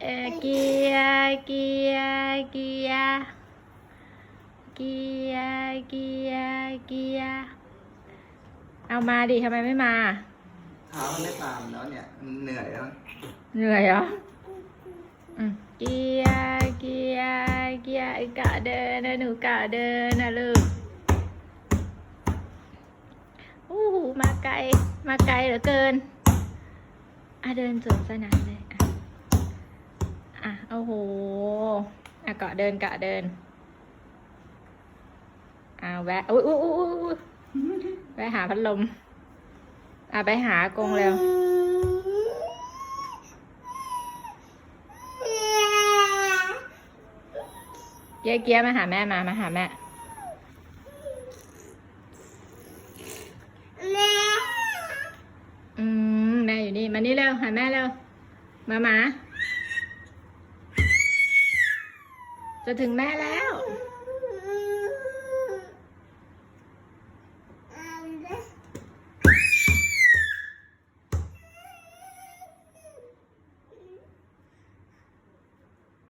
เออเกียร์เกียร์เกียร์เกียร์เกียร์เกียร์เอามาดิทำไมไม่มาเท้ามันไม่ตามแล้วเนี่ยมันเหนื่อยแล้วเหนื่อยเหรออืมเกียร์เกียร์เกียร์กะเดินนะหนูกะเดินนะลูกอู้หูมาไกลมาไกลเหลือเกินอะเดินสวนสนามเลยอะ โอ้โหอะเกาะเดินเกาะเดินอ่าแวะอุ้ยอุ้ยอุ้ยอุ้ยอุ้ยแวะหาพัดลม อะไปหากรงเร็ว เกียเกียมาหาแม่มา มาหาแม่อืม แม่อยู่นี่ มานี่เร็ว หาแม่เร็ว มาหมา จะถึงแม่แล้ว